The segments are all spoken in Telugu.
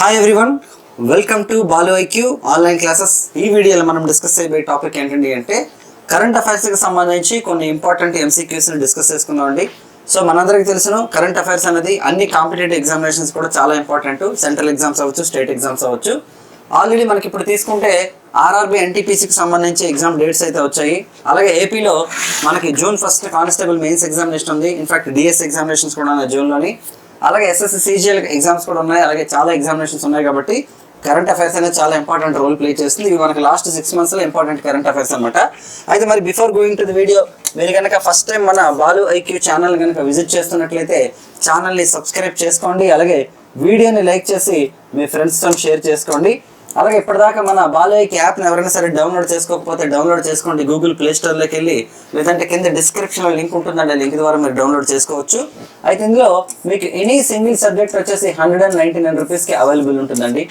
Hi everyone welcome to Balu IQ online classes ఈ వీడియోలో మనం డిస్కస్ చేయబోయే టాపిక్ ఏంటండి అంటే కరెంట్ అఫైర్స్కి సంబంధించి కొన్ని ఇంపార్టెంట్ ఎంసీక్యూస్ని డిస్కస్ చేసుకుందామండి సో మనందరికీ తెలుసును కరెంట్ అఫైర్స్ అనేది అన్ని కాంపిటేటివ్ ఎగ్జామినేషన్స్ కూడా చాలా ఇంపార్టెంట్ సెంట్రల్ ఎగ్జామ్స్ అవ్వచ్చు స్టేట్ ఎగ్జామ్స్ అవ్వచ్చు. ఆల్రెడీ మనకి ఇప్పుడు తీసుకుంటే ఆర్ఆర్బి ఎన్టీపీసీకి సంబంధించి ఎగ్జామ్ డేట్స్ అయితే వచ్చాయి. అలాగే ఏపీలో మనకి June first constable mains examination ఉంది. ఇన్ఫాక్ట్ డిఎస్ ఎగ్జామినేషన్స్ కూడా ఉన్నాయి జూన్లోని అలాగే ఎస్ఎస్సి సీజీఎల్ ఎగ్జామ్స్ కూడా ఉన్నాయి. అలాగే చాలా ఎగ్జామినేషన్స్ ఉన్నాయి కాబట్టి కరెంట్ అఫైర్స్ అనేది చాలా ఇంపార్టెంట్ రోల్ ప్లే చేస్తుంది. ఇవి మనకి లాస్ట్ సిక్స్ మంత్స్లో ఇంపార్టెంట్ కరెంట్ అఫైర్స్ అనమాట అయితే మరి before going to the video మీరు కనుక ఫస్ట్ టైం మన బాలు ఐక్యూ ఛానల్ కనుక విజిట్ చేస్తున్నట్లయితే ఛానల్ని సబ్స్క్రైబ్ చేసుకోండి. అలాగే వీడియోని లైక్ చేసి మీ ఫ్రెండ్స్తో షేర్ చేసుకోండి. అలాగే ఇప్పటిదాకా మన బాలయ్యకి యాప్ని ఎవరైనా సరే డౌన్లోడ్ చేసుకోకపోతే డౌన్లోడ్ చేసుకోండి గూగుల్ ప్లే స్టోర్లోకి వెళ్ళి లేదంటే కింద డిస్క్రిప్షన్లో లింక్ ఉంటుందండి లింక్ ద్వారా మీరు డౌన్లోడ్ చేసుకోవచ్చు. అయితే ఇందులో మీకు ఎనీ సింగిల్ సబ్జెక్ట్ వచ్చేసి హండ్రెడ్ అండ్ నైంటీ నైన్ రూపీస్కి అవైలబుల్ ఉంటుందండి.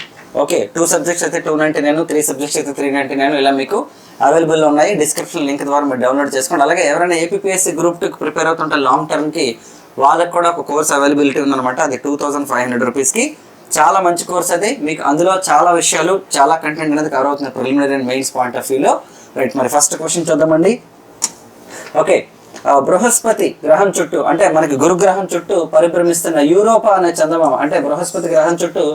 ఓకే టూ సబ్జెక్ట్స్ అయితే two ninety nine three subjects అయితే త్రీ నైంటీ నైన్ ఇలా మీకు అవైలబుల్ ఉన్నాయి. డిస్క్రిప్షన్ లింక్ ద్వారా మీరు డౌన్లోడ్ చేసుకోండి. అలాగే ఎవరైనా ఏపీఎస్సీ గ్రూప్ టూకి ప్రిపేర్ అవుతుంటే లాంగ్ టర్మ్కి వాళ్ళకి కూడా ఒక కోర్స్ అవైలబిలిటీ ఉందన్నమాట. అది టూ థౌసండ్ ఫైవ్ హండ్రెడ్ రూపీస్కి చాలా మంచి కోర్స్ అది. మీకు అందులో చాలా విషయాలు చాలా కంటెంట్ అనేది కవర్ అవుతుంది. Preliminary and mains point of వ్యూలో రైట్ మరి ఫస్ట్ క్వశ్చన్ చూద్దామండి. ఓకే బృహస్పతి గ్రహం చుట్టూ అంటే మనకి గురుగ్రహం చుట్టూ పరిభ్రమిస్తున్న యూరోపా అనే చందమామ అంటే బృహస్పతి గ్రహం చుట్టూ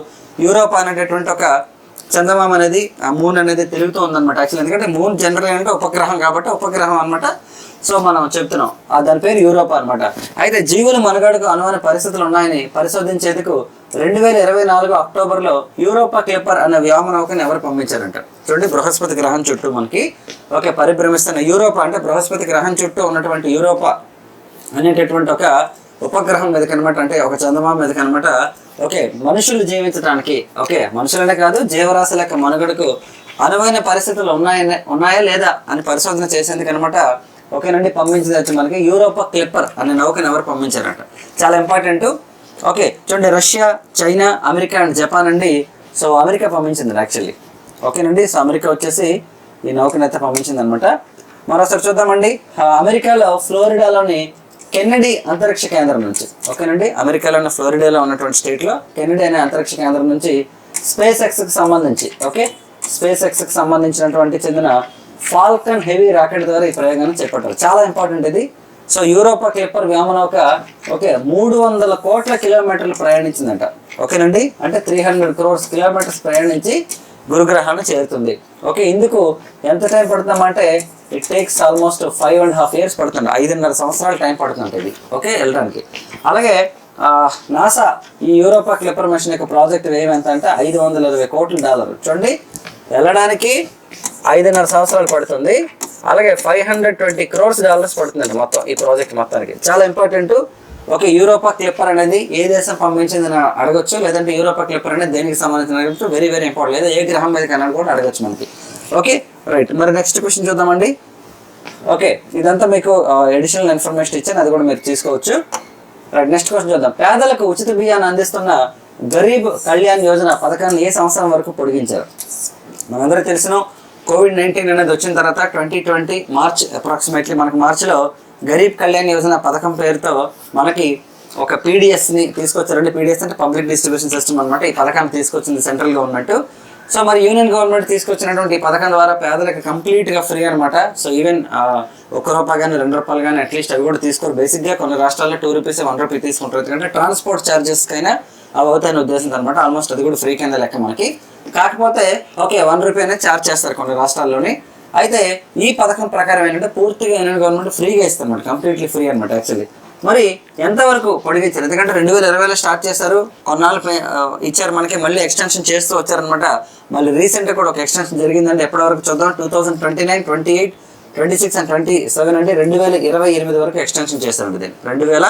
యూరోపా అనేటటువంటి ఒక చందమామ అనేది ఆ మూన్ అనేది తిరుగుతూ ఉందన్నమాట యాక్చువల్ ఎందుకంటే మూన్ జనరల్ అంటే ఉపగ్రహం కాబట్టి ఉపగ్రహం అనమాట సో మనం చెప్తున్నాం. ఆ దాని పేరు యూరోపా అన్నమాట. అయితే జీవుల మనుగడకు అనువైన పరిస్థితులు ఉన్నాయని పరిశోధించేందుకు రెండు వేల ఇరవై నాలుగు అక్టోబర్లో యూరోపా క్లిప్పర్ అనే వ్యోమనౌకని ఎవరు పంపించారంట? చూడండి బృహస్పతి గ్రహం చుట్టూ మనకి ఓకే పరిభ్రమిస్తున్న యూరోపా అంటే బృహస్పతి గ్రహం చుట్టూ ఉన్నటువంటి యూరోపా అనేటటువంటి ఒక ఉపగ్రహం మీద కనమాట అంటే ఒక చందమా మీద కనమాట. ఓకే మనుషులు జీవించడానికి ఓకే మనుషులనే కాదు జీవరాశుల యొక్క మనుగడకు అనువైన పరిస్థితులు ఉన్నాయని ఉన్నాయా లేదా అని పరిశోధన చేసేందుకు అనమాట ఓకేనండి పంపించింది వచ్చి మనకి యూరోపా క్లిప్పర్ అనే నౌకని ఎవరు పంపించారంట. చాలా ఇంపార్టెంట్. ఓకే చూడండి Russia China America and Japan అండి. సో అమెరికా పంపించింది యాక్చువల్లీ. ఓకేనండి సో అమెరికా వచ్చేసి ఈ నౌకని అయితే పంపించింది అనమాట మరోసారి చూద్దామండి. అమెరికాలో ఫ్లోరిడాలోని కెన్నడీ అంతరిక్ష కేంద్రం నుంచి. ఓకేనండి? అమెరికాలో ఉన్న ఫ్లోరిడాలో ఉన్నటువంటి స్టేట్లో కెన్నడీ అనే అంతరిక్ష కేంద్రం నుంచి స్పేస్ ఎక్స్కి సంబంధించి ఓకే? స్పేస్ ఎక్స్కి సంబంధించినటువంటి చెందిన ఫాల్కన్ హెవీ రాకెట్ ద్వారా ఈ ప్రయోగాన్ని చేపట్టారు. చాలా ఇంపార్టెంట్ ఇది. సో యూరోపా క్లిప్పర్ వ్యోమనౌక ఓకే మూడు వందల కోట్ల కిలోమీటర్లు ప్రయాణించిందంట. ఓకేనండి? అంటే త్రీ హండ్రెడ్ క్రోర్స్ కిలోమీటర్స్ ప్రయాణించి గురుగ్రహాన్ని చేరుతుంది. ఓకే ఇందుకు ఎంత time పడుతుందంటే it takes almost five and half years పడుతుంది. ఐదున్నర సంవత్సరాలు టైం పడుతుంది ఇది ఓకే వెళ్ళడానికి. అలాగే నాసా ఈ యూరోపా క్లిప్పర్ మిషన్ యొక్క ప్రాజెక్ట్ వ్యయం ఎంత అంటే ఐదు వందల ఇరవై కోట్ల డాలర్ చూడండి. వెళ్ళడానికి ఐదున్నర సంవత్సరాలు పడుతుంది. అలాగే five hundred twenty crores dollars పడుతుందండి మొత్తం ఈ ప్రాజెక్ట్ మొత్తానికి. చాలా ఇంపార్టెంట్ ఓకే యూరోపా క్లిప్పర్ అనేది ఏ దేశం పంపించింది అని అడగొచ్చు లేదంటే యూరోపా క్లిప్పర్ అనేది దేనికి సంబంధించిన అడగచ్చు. వెరీ వెరీ ఇంపార్టెంట్ లేదా ఏ గ్రహం మీద కన్నా కూడా అడగచ్చు మనకి. ఓకే రైట్ మరి నెక్స్ట్ క్వశ్చన్ చూద్దామండి. ఓకే ఇదంతా మీకు అడిషనల్ ఇన్ఫర్మేషన్ ఇచ్చాను. అది కూడా మీరు తీసుకోవచ్చు. రైట్ నెక్స్ట్ క్వశ్చన్ చూద్దాం. పేదలకు ఉచిత బియ్యాన్ని అందిస్తున్న గరీబ్ కళ్యాణ్ యోజన పథకాన్ని ఏ సంవత్సరం వరకు పొడిగించారు? మనందరూ తెలిసిన కోవిడ్ నైన్టీన్ అనేది వచ్చిన తర్వాత ట్వంటీ ట్వంటీ మార్చ్ అప్రాక్సిమేట్లీ మనకి మార్చిలో గరీబ్ కళ్యాణ్ యోజన పథకం పేరుతో మనకి ఒక పీడిఎస్ని తీసుకొచ్చారండి. పీడిఎస్ అంటే పబ్లిక్ డిస్ట్రిబ్యూషన్ సిస్టమ్ అనమాట ఈ పథకాన్ని తీసుకొచ్చింది సెంట్రల్ గవర్నమెంట్ సో మరి యూనియన్ గవర్నమెంట్ తీసుకొచ్చినటువంటి ఈ పథకం ద్వారా పేదలకు కంప్లీట్గా ఫ్రీ అనమాట సో ఈవెన్ ఒక్క రూపాయి కానీ రెండు రూపాయలు కానీ అట్లీస్ట్ అవి కూడా తీసుకోరు. బేసిక్గా కొన్ని రాష్ట్రాల్లో టూ రూపీస్ వన్ రూపీ తీసుకుంటారు. ఎందుకంటే ట్రాన్స్పోర్ట్ ఛార్జెస్కైనా అవి అవుతాయని ఉద్దేశం అనమాట ఆల్మోస్ట్ అది కూడా ఫ్రీ కింద లెక్క మనకి. కాకపోతే ఓకే వన్ రూపీ అనేది ఛార్జ్ చేస్తారు కొన్ని రాష్ట్రాల్లోని. అయితే ఈ పథకం ప్రకారం ఏంటంటే పూర్తిగా యూనియన్ గవర్నమెంట్ ఫ్రీగా ఇస్తారు అనమాట కంప్లీట్లీ ఫ్రీ అనమాట యాక్చువల్లీ. మరి ఎంతవరకు పొడిగించారు? ఎందుకంటే రెండు వేల ఇరవైలో స్టార్ట్ చేశారు. కొన్నాళ్ళు ఇచ్చారు మనకి. మళ్ళీ ఎక్స్టెన్షన్ చేస్తూ వచ్చారనమాట మళ్ళీ రీసెంట్గా కూడా ఒక ఎక్స్టెన్షన్ జరిగిందంటే ఎప్పటి వరకు చూద్దాం? Two thousand twenty nine twenty eight twenty six and twenty seven అంటే రెండు వేల ఇరవై ఎనిమిది వరకు ఎక్స్టెన్షన్ చేశారండి దీన్ని. రెండు వేల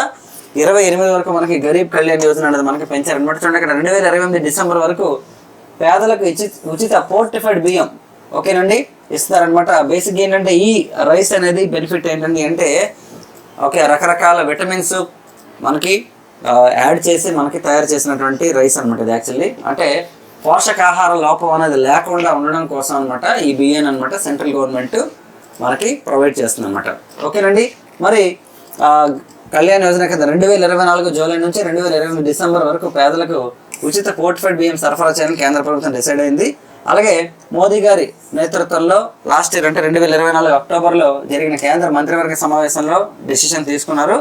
ఇరవై ఎనిమిది వరకు మనకి గరీబ్ కళ్యాణ్ యోజన అనేది మనకి పెంచారనమాట చూడండి ఇక్కడ రెండు వేల ఇరవై ఎనిమిది డిసెంబర్ వరకు పేదలకు ఇచ్చి ఉచిత పోర్టిఫైడ్ బియ్యం ఓకేనండి? ఇస్తారనమాట బేసిక్ ఏంటంటే ఈ రైస్ అనేది బెనిఫిట్ ఏంటండి అంటే ఓకే రకరకాల విటమిన్స్ మనకి యాడ్ చేసి మనకి తయారు చేసినటువంటి రైస్ అనమాట ఇది యాక్చువల్లీ. అంటే పోషకాహార లోపం అనేది లేకుండా ఉండడం కోసం అనమాట ఈ బియ్యం అనమాట సెంట్రల్ గవర్నమెంట్ మనకి ప్రొవైడ్ చేస్తుంది అనమాట ఓకేనండి? మరి కళ్యాణ్ యోజన కింద రెండు వేల ఇరవై నాలుగు జూలై నుంచి రెండు వేల ఇరవై డిసెంబర్ వరకు పేదలకు ఉచిత ఫోర్టిఫైడ్ బియ్యం సరఫరా చేయాలని కేంద్ర ప్రభుత్వం డిసైడ్ అయింది. అలాగే మోదీ గారి నేతృత్వంలో లాస్ట్ ఇయర్ అంటే రెండు వేల ఇరవై నాలుగు అక్టోబర్లో జరిగిన కేంద్ర మంత్రివర్గ సమావేశంలో డెసిషన్ తీసుకున్నారు.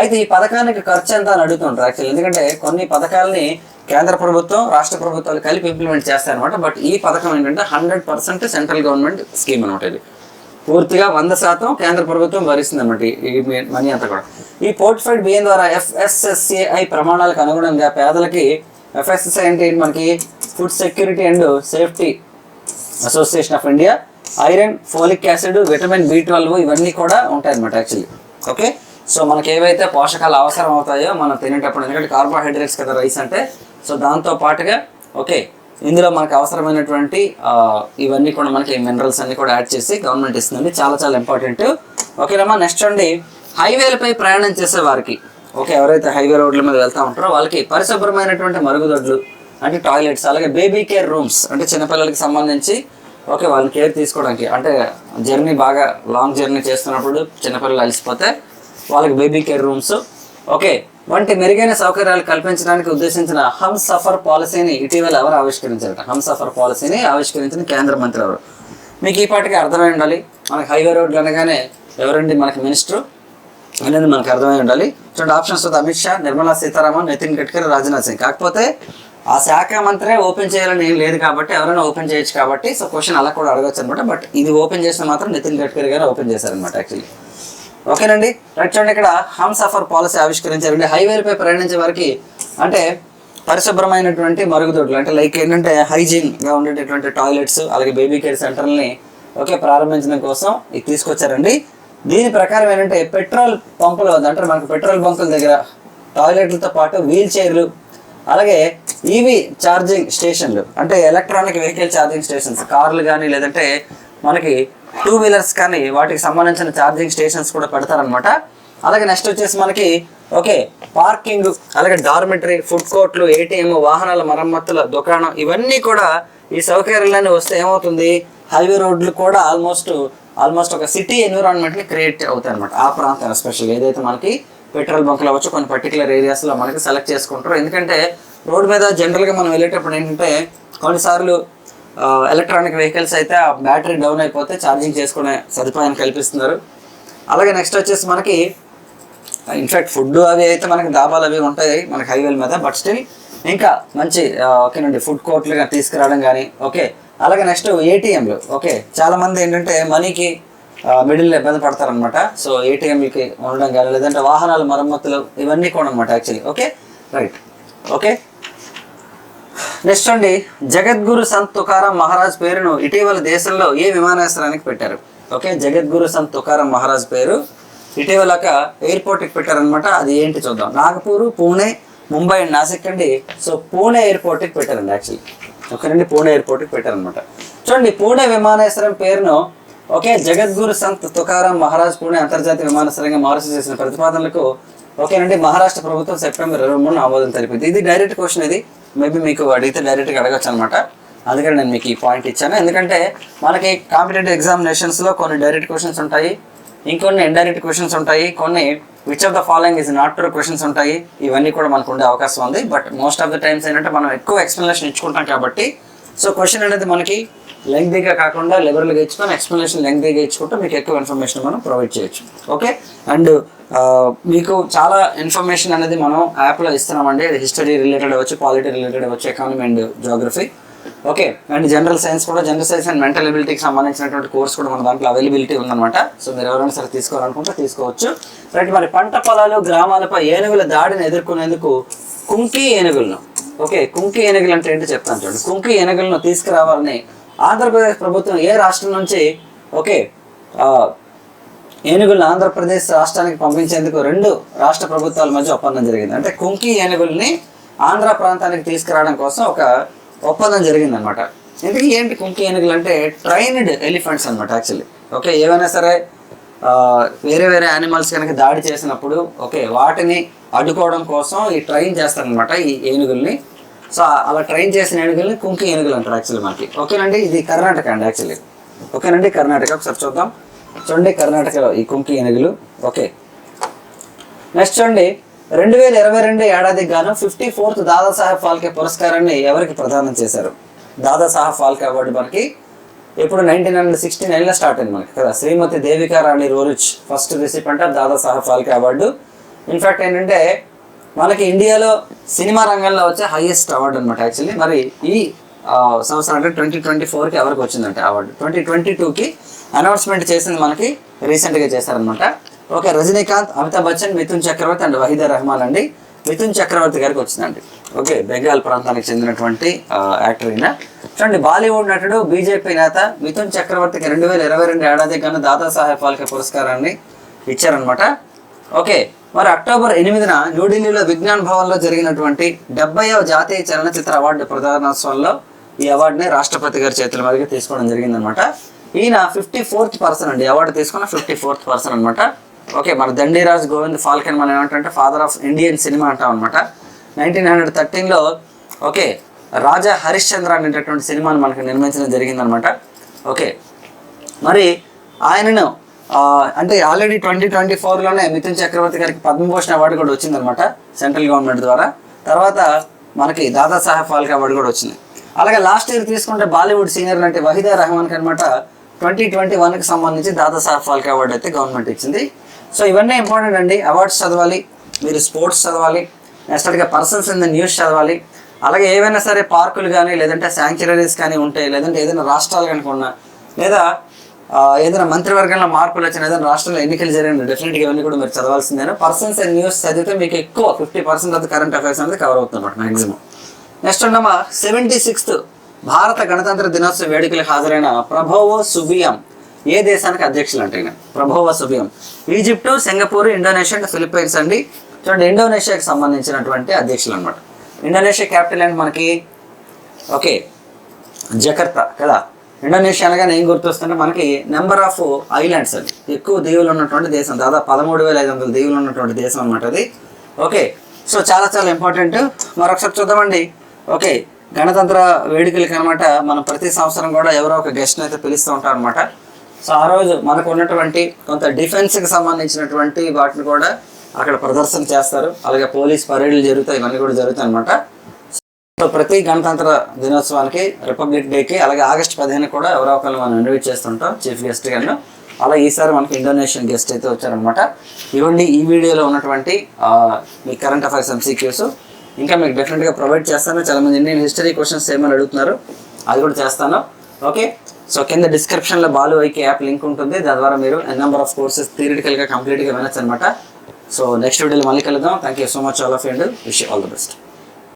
అయితే ఈ పథకానికి ఖర్చు ఎంత అని అడుగుతుంటారు యాక్చువల్లీ ఎందుకంటే కొన్ని పథకాలని కేంద్ర ప్రభుత్వం రాష్ట్ర ప్రభుత్వాలు కలిపి ఇంప్లిమెంట్ చేస్తారనమాట బట్ ఈ పథకం ఏంటంటే hundred percent central government scheme అనమాట ఇది. పూర్తిగా వంద శాతం కేంద్ర ప్రభుత్వం భరిస్తుంది అనమాట ఈ మనీ అంతా కూడా. ఈ పోర్టిఫైడ్ బియ్యం ద్వారా ఎఫ్ఎస్ఎస్సిఐ ప్రమాణాలకు అనుగుణంగా పేదలకి ఎఫ్ఎస్ఎస్ఐ అంటే మనకి? Food security and safety association of India iron folic acid vitamin B twelve ఇవన్నీ కూడా ఉంటాయి అనమాట యాక్చువల్లీ. ఓకే? సో మనకి ఏవైతే పోషకాలు అవసరం అవుతాయో మనం తినేటప్పుడు ఎందుకంటే కార్బోహైడ్రేట్స్ కదా రైస్ అంటే సో దాంతో పాటుగా ఓకే ఇందులో మనకు అవసరమైనటువంటి ఇవన్నీ కూడా మనకి మినరల్స్ అన్ని కూడా యాడ్ చేసి గవర్నమెంట్ ఇస్తుందండి. చాలా చాలా ఇంపార్టెంట్ ఓకేనమ్మా నెక్స్ట్ అండి. హైవేలపై ప్రయాణం చేసే వారికి ఓకే ఎవరైతే హైవే రోడ్ల మీద వెళ్తూ ఉంటారో వాళ్ళకి పరిశుభ్రమైనటువంటి మరుగుదొడ్లు అంటే టాయిలెట్స్ అలాగే బేబీ కేర్ రూమ్స్ అంటే చిన్నపిల్లలకి సంబంధించి ఓకే వాళ్ళని కేర్ తీసుకోవడానికి. అంటే జర్నీ బాగా లాంగ్ జర్నీ చేస్తున్నప్పుడు చిన్నపిల్లలు అలసిపోతే వాళ్ళకి బేబీ కేర్ రూమ్స్. ఓకే వంటి మెరుగైన సౌకర్యాలు కల్పించడానికి ఉద్దేశించిన హమ్ సఫర్ పాలసీని ఇటీవల ఎవరు ఆవిష్కరించారట? హమ్ సఫర్ పాలసీని ఆవిష్కరించిన కేంద్ర మంత్రి ఎవరు? మీకు ఈ పాటికి అర్థమై ఉండాలి. మనకి హైవే రోడ్లు అనగానే ఎవరండి? మనకి మినిస్టర్. అనేది మనకు అర్థమై ఉండాలి. చూడండి ఆప్షన్స్ అమిత్ షా నిర్మలా సీతారామన్ నితిన్ గడ్కరీ రాజ్నాథ్ సింగ్. కాకపోతే ఆ శాఖ మంత్రే ఓపెన్ చేయాలని ఏం లేదు కాబట్టి ఎవరైనా ఓపెన్ చేయొచ్చు కాబట్టి సో క్వశ్చన్ అలా కూడా అడగచ్చు అనమాట బట్ ఇది ఓపెన్ చేసిన మాత్రం నితిన్ గడ్కరీ గారు ఓపెన్ చేశారనమాట యాక్చువల్లీ. ఓకేనండి? రైట్ చూడండి ఇక్కడ హమ్ సఫర్ పాలసీ ఆవిష్కరించారండి. హైవేలపై ప్రయాణించే వారికి అంటే పరిశుభ్రమైనటువంటి మరుగుదొడ్లు అంటే లైక్ ఏంటంటే హైజీన్గా ఉండేటటువంటి టాయిలెట్స్ అలాగే బేబీ కేర్ సెంటర్ని ఓకే ప్రారంభించడం కోసం ఇది తీసుకొచ్చారండి. దీని ప్రకారం ఏంటంటే పెట్రోల్ పంపుల వద్ద అంటే మనకు పెట్రోల్ బంకుల దగ్గర టాయిలెట్లతో పాటు వీల్ చైర్లు అలాగే ఈవీ ఛార్జింగ్ స్టేషన్లు అంటే ఎలక్ట్రానిక్ వెహికల్ ఛార్జింగ్ స్టేషన్స్ కార్లు కానీ లేదంటే మనకి టూ వీలర్స్ కానీ వాటికి సంబంధించిన ఛార్జింగ్ స్టేషన్స్ కూడా పెడతారనమాట అలాగే నెక్స్ట్ వచ్చేసి మనకి ఓకే పార్కింగ్ అలాగే డార్మెటరీ ఫుడ్ కోర్ట్లు ఏటీఎం వాహనాల మరమ్మతుల దుకాణం ఇవన్నీ కూడా ఈ సౌకర్యాలన్నీ వస్తే ఏమవుతుంది? హైవే రోడ్లు కూడా ఆల్మోస్ట్ ఆల్మోస్ట్ ఒక సిటీ ఎన్విరాన్మెంట్ని క్రియేట్ అవుతాయి అనమాట ఆ ప్రాంతం ఎస్పెషల్ ఏదైతే మనకి పెట్రోల్ బంకులు అవ్వచ్చు కొన్ని పర్టికులర్ ఏరియాస్లో మనకి సెలెక్ట్ చేసుకుంటారు. ఎందుకంటే రోడ్ మీద జనరల్గా మనం వెళ్ళేటప్పుడు ఏంటంటే కొన్నిసార్లు ఎలక్ట్రానిక్ వెహికల్స్ అయితే ఆ బ్యాటరీ డౌన్ అయిపోతే ఛార్జింగ్ చేసుకునే సదుపాయాన్ని కల్పిస్తున్నారు. అలాగే నెక్స్ట్ వచ్చేసి మనకి ఇన్ఫాక్ట్ ఫుడ్ అవి అయితే మనకి దాబాలు అవి ఉంటాయి మనకి హైవేల మీద బట్ స్టిల్ ఇంకా మంచి ఓకేనండి ఫుడ్ కోర్ట్లుగా తీసుకురావడం కానీ ఓకే అలాగే నెక్స్ట్ ఏటీఎంలు ఓకే చాలామంది ఏంటంటే మనీకి మిడిల్ ఇబ్బంది పడతారనమాట సో ఏటీఎంలకి ఉండడం కానీ లేదంటే వాహనాల మరమ్మతులు ఇవన్నీ కూడా అనమాట actually okay right okay next అండి. జగద్గురు సంత్ తుకారాం మహారాజ్ పేరును ఇటీవల దేశంలో ఏ విమానాశ్రయానికి పెట్టారు? ఓకే జగద్గురు సంత్ తుకారాం మహారాజ్ పేరు ఇటీవల ఎయిర్పోర్ట్కి పెట్టారనమాట అది ఏంటి చూద్దాం. నాగపూర్ పూణే ముంబై అండ్ నాసిక్ అండి. సో పూణే ఎయిర్పోర్ట్కి పెట్టారండి యాక్చువల్లీ ఓకేనండి పూణే ఎయిర్పోర్ట్కి పెట్టారనమాట చూడండి పూణే విమానాశ్రయం పేరును ఓకే జగద్గురు సంత్ తుకారాం మహారాజ్ పూణే అంతర్జాతీయ విమానాశ్రయంగా మార్చి చేసిన ప్రతిపాదనలకు ఓకేనండి మహారాష్ట్ర ప్రభుత్వం సెప్టెంబర్ ఇరవై మూడు ఆమోదం తెలిపింది. ఇది డైరెక్ట్ క్వశ్చన్ ఇది. మేబీ మీకు అడిగితే డైరెక్ట్గా అడగచ్చు అనమాట అందుకని నేను మీకు ఈ పాయింట్ ఇచ్చాను. ఎందుకంటే మనకి కాంపిటేటివ్ ఎగ్జామినేషన్స్లో కొన్ని డైరెక్ట్ క్వశ్చన్స్ ఉంటాయి ఇంకొన్ని ఇండైరెక్ట్ క్వశ్చన్స్ ఉంటాయి కొన్ని which of the following is not true questions ఉంటాయి. ఇవన్నీ కూడా మనకు ఉండే అవకాశం ఉంది. But most of the times ఏంటంటే మనం ఎక్కువ ఎక్స్ప్లెనేషన్ ఇచ్చుకుంటాం కాబట్టి సో క్వశ్చన్ అనేది మనకి లెంగ్తీగా కాకుండా లిబరల్గా ఇచ్చుకొని ఎక్స్ప్లెనేషన్ లెంగ్తీగా ఇచ్చుకుంటే మీకు ఎక్కువ ఇన్ఫర్మేషన్ మనం ప్రొవైడ్ చేయొచ్చు. ఓకే అండ్ uh, మీకు చాలా ఇన్ఫర్మేషన్ అనేది మనం యాప్లో ఇస్తున్నామండి. అది హిస్టరీ రిలేటెడ్ అవ్వచ్చు పాలిటీ రిలేటెడ్ అవ్వచ్చు economy and geography okay and general science కూడా జనరల్ సైన్స్ అండ్ మెంటల్ ఎబిలిటీకి సంబంధించినటువంటి కోర్స్ కూడా మన దాంట్లో అవైలబిలిటీ ఉందన్నమాట. సో మీరు ఎవరైనా సరే తీసుకోవాలనుకుంటే తీసుకోవచ్చు. రైట్ మరి పంట పొలాలు గ్రామాలపై ఏనుగుల దాడిని ఎదుర్కొనేందుకు కుంకి ఏనుగులను. ఓకే కుంకి ఏనుగులు అంటే ఏంటో చెప్తాను చూడండి. కుంకి ఏనుగులను తీసుకురావాలని ఆంధ్రప్రదేశ్ ప్రభుత్వం ఏ రాష్ట్రం నుంచి ఓకే ఏనుగులను ఆంధ్రప్రదేశ్ రాష్ట్రానికి పంపించేందుకు రెండు రాష్ట్ర ప్రభుత్వాల మధ్య ఒప్పందం జరిగింది. అంటే కుంకి ఏనుగుల్ని ఆంధ్ర ప్రాంతానికి తీసుకురావడం కోసం ఒక ఒప్పందం జరిగింది అనమాట ఇంతకీ ఏంటి కుంకి ఏనుగులు అంటే ట్రైన్డ్ ఎలిఫెంట్స్ అనమాట యాక్చువల్లీ. ఓకే ఏవైనా సరే వేరే వేరే యానిమల్స్ కనుక దాడి చేసినప్పుడు ఓకే వాటిని అడ్డుకోవడం కోసం ఈ ట్రైన్ చేస్తారనమాట ఈ ఏనుగుల్ని. సో అలా ట్రైన్ చేసిన ఏనుగుల్ని కుంకి ఏనుగులు అంటారు యాక్చువల్లీ మనకి. ఓకేనండి? ఇది కర్ణాటక అండి యాక్చువల్లీ ఓకేనండి? కర్ణాటక. ఒకసారి చూద్దాం. చూడండి కర్ణాటకలో ఈ కుంకి ఏనుగులు ఓకే. నెక్స్ట్ చూడండి. రెండు వేల ఇరవై రెండు ఏడాదికి గాను ఫిఫ్టీ ఫోర్త్ దాదాసాహెబ్ ఫాల్కే పురస్కారాన్ని ఎవరికి ప్రదానం చేశారు? దాదాసాహెబ్ ఫాల్కే అవార్డు మనకి ఇప్పుడు నైన్టీన్ హండ్రెడ్ సిక్స్టీ నైన్లో స్టార్ట్ అయింది మనకి కదా. Shrimati Devika Rani Roerich first recipient of Dadasaheb Phalke award. In fact ఏంటంటే వాళ్ళకి ఇండియాలో సినిమా రంగంలో వచ్చే హైయెస్ట్ అవార్డు అనమాట యాక్చువల్లీ మరి ఈ సంవత్సరం అంటే ట్వంటీ ట్వంటీ ఫోర్కి ఎవరికి వచ్చిందంటే అవార్డు ట్వంటీ ట్వంటీ టూకి అనౌన్స్మెంట్ చేసింది మనకి రీసెంట్గా చేశారనమాట ఓకే రజనీకాంత్ అమితాబ్ బచ్చన్ మిథున్ చక్రవర్తి అండ్ వహీదా రెహమాన్ అండి. మిథున్ చక్రవర్తి గారికి వచ్చిందండి. ఓకే బెంగాల్ ప్రాంతానికి చెందినటువంటి యాక్టర్ ఈయన. చూడండి బాలీవుడ్ నటుడు బీజేపీ నేత మిథున్ చక్రవర్తికి రెండు వేల ఇరవై రెండు ఏడాది కన్నా దాదాసాహెబ్ ఫాల్కే పురస్కారాన్ని ఇచ్చారనమాట ఓకే మరి అక్టోబర్ ఎనిమిదిన న్యూఢిల్లీలో విజ్ఞాన్ భవన్లో జరిగినటువంటి డెబ్బైవ జాతీయ చలనచిత్ర అవార్డు ప్రదానోత్సవంలో ఈ అవార్డుని రాష్ట్రపతి గారి చేతుల మీదకి తీసుకోవడం జరిగిందనమాట. ఈయన ఫిఫ్టీ ఫోర్త్ పర్సన్ అండి. అవార్డు తీసుకున్న ఫిఫ్టీ ఫోర్త్ పర్సన్ అనమాట. ఓకే మన దండిరాజ్ గోవింద్ ఫాల్కన్ మనం ఏమంటే ఫాదర్ ఆఫ్ ఇండియన్ సినిమా అంటాం అనమాట. నైన్టీన్ హండ్రెడ్ థర్టీన్లో ఓకే రాజా హరిశ్చంద్ర అనేటటువంటి సినిమాను మనకు నిర్మించడం జరిగిందనమాట. ఓకే మరి ఆయనను అంటే ఆల్రెడీ ట్వంటీ ట్వంటీ ఫోర్లోనే మిథున్ చక్రవర్తి గారికి పద్మభూషణ్ అవార్డు కూడా వచ్చిందనమాట సెంట్రల్ గవర్నమెంట్ ద్వారా. తర్వాత మనకి దాదాసాహెబ్ ఫాల్కే అవార్డు కూడా వచ్చింది. అలాగే లాస్ట్ ఇయర్ తీసుకుంటే బాలీవుడ్ సీనియర్ లాంటి వహీదా రెహమాన్కి అనమాట ట్వంటీ ట్వంటీ వన్కి సంబంధించి దాదాసాహెబ్ ఫాల్కే అవార్డు అయితే గవర్నమెంట్ ఇచ్చింది. సో ఇవన్నీ ఇంపార్టెంట్ అండి. అవార్డ్స్ చదవాలి మీరు స్పోర్ట్స్ చదవాలి నెక్స్ట్ అడిగే పర్సన్స్ ఇన్ ద న్యూస్ చదవాలి. అలాగే ఏవైనా సరే పార్కులు కానీ లేదంటే శాంక్చురీస్ కానీ ఉంటాయి లేదంటే ఏదైనా రాష్ట్రాలు కనుక ఉన్నా లేదా ఏదైనా మంత్రివర్గంలో మార్పులు వచ్చిన ఏదైనా రాష్ట్రంలో ఎన్నికలు జరిగిన డెఫినెట్గా ఇవన్నీ కూడా మీరు చదవాల్సిందేనా? పర్సన్స్ అండ్ న్యూస్ చదివితే మీకు ఎక్కువ fifty percent of current affairs అనేది కవర్ అవుతుందన్నమాట మాక్సిమం నెక్స్ట్ ఉన్నమా సెవెంటీ సిక్స్త్ భారత గణతంత్ర దినోత్సవ వేడుకలకు హాజరైన ప్రభోవో సుబియం ఏ దేశానికి అధ్యక్షులు అంటే ఈయన? Prabowo Subianto Egypt Singapore Indonesia and Philippines అండి. చూడండి ఇండోనేషియాకి సంబంధించినటువంటి అధ్యక్షులు అనమాట ఇండోనేషియా క్యాపిటల్ అండ్ మనకి ఓకే జకర్తా కదా? ఇండోనేషియా అనగానే ఏం గుర్తొస్తుంటే మనకి నెంబర్ ఆఫ్ ఐలాండ్స్ అది ఎక్కువ దీవులు ఉన్నటువంటి దేశం. దాదాపు పదమూడు వేల ఐదు వందల దీవులు ఉన్నటువంటి దేశం అనమాట అది. ఓకే. సో చాలా చాలా ఇంపార్టెంట్. మరొకసారి చూద్దామండి. ఓకే. గణతంత్ర వేడుకలకి అనమాట మనం ప్రతి సంవత్సరం కూడా ఎవరో ఒక గెస్ట్ని అయితే పిలుస్తూ ఉంటాం అనమాట సో ఆ రోజు మనకు ఉన్నటువంటి కొంత డిఫెన్స్కి సంబంధించినటువంటి వాటిని కూడా అక్కడ ప్రదర్శన చేస్తారు. అలాగే పోలీస్ పరేడ్లు జరుగుతాయి. ఇవన్నీ కూడా జరుగుతాయి అనమాట ప్రతి గణతంత్ర దినోత్సవానికి రిపబ్లిక్ డేకి అలాగే ఆగస్ట్ పదిహేను కూడా ఎవరో ఒకరిని మనం ఇన్వైట్ చేస్తుంటాం చీఫ్ గెస్ట్ గాను అలా ఈసారి మనకి ఇండోనేషియన్ గెస్ట్ అయితే వచ్చారనమాట ఇవ్వండి ఈ వీడియోలో ఉన్నటువంటి మీ కరెంట్ అఫైర్స్ ఎంసీక్యూస్ ఇంకా మీకు డెఫినెట్గా ప్రొవైడ్ చేస్తాను. చాలా మంది ఇండియన్ హిస్టరీ క్వశ్చన్స్ ఏమైనా అడుగుతున్నారు అది కూడా చేస్తాను. ఓకే సో కింద డిస్క్రిప్షన్లో బాలు ఐకి యాప్ లింక్ ఉంటుంది. దాని ద్వారా మీరు నెంబర్ ఆఫ్ కోర్సెస్ థియరిటికల్గా కంప్లీట్గా వినొచ్చు అనమాట సో నెక్స్ట్ వీడియోలో మళ్ళీ కలుద్దాం. Thank you so much all of and wish all the best